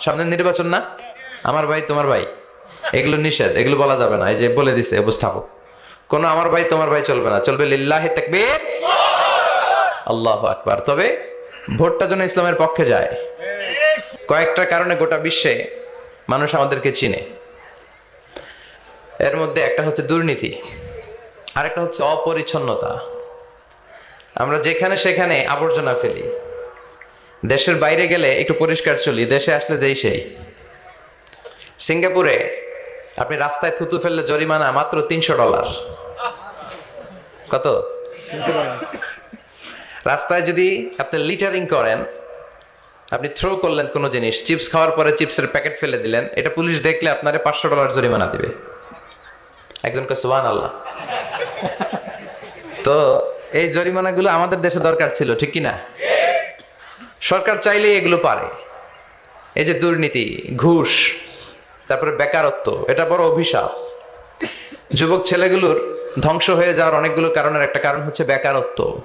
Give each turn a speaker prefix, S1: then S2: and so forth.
S1: সামনে নির্বাচন না? আমার ভাই, তোমার ভাই। এগুলো নিষেধ, এগুলো বলা যাবে না। এই যে বলে দিছে, উপস্থাপক। কোনো আমার ভাই, তোমার ভাই চলবে না। চলবে লিল্লাহি তাকবীর। আল্লাহ আকবার। তবে ভোটটা যেন ইসলামের পক্ষে যায়। কয়েকটা কারণে গোটা বিশ্বে মানুষ আমাদেরকে চিনে। এর মধ্যে একটা হচ্ছে দুর্নীতি, আরেকটা হচ্ছে অপরিচ্ছন্নতা। আমরা যেখানে সেখানে আবর্জনা ফেলি। দেশের বাইরে গেলে একটু পরিষ্কার চলি, দেশে আসলে যেই সেই। সিঙ্গাপুরে আপনি রাস্তায় থুতু ফেললে জরিমানা মাত্র তিনশো ডলার। কত? রাস্তায় যদি আপনি লিটারিং করেন, আপনি থ্রো করলেন কোনো জিনিস, চিপস খাওয়ার পরে চিপসের প্যাকেট ফেলে দিলেন, এটা পুলিশ দেখলে আপনারে পাঁচশো ডলার জরিমানা দিবে। একজনকে সোহান আল্লাহ তো এই জরিমানাগুলো আমাদের দেশে দরকার ছিল, ঠিক কি না সরকার চাইলেই এগুলো পারে। এই যে দুর্নীতি, ঘুষ, তারপরে বেকারত্ব, এটা বড় অভিশাপ। যুবক ছেলেগুলোর ধ্বংস হয়ে যাওয়ার অনেকগুলো কারণের একটা কারণ হচ্ছে বেকারত্ব।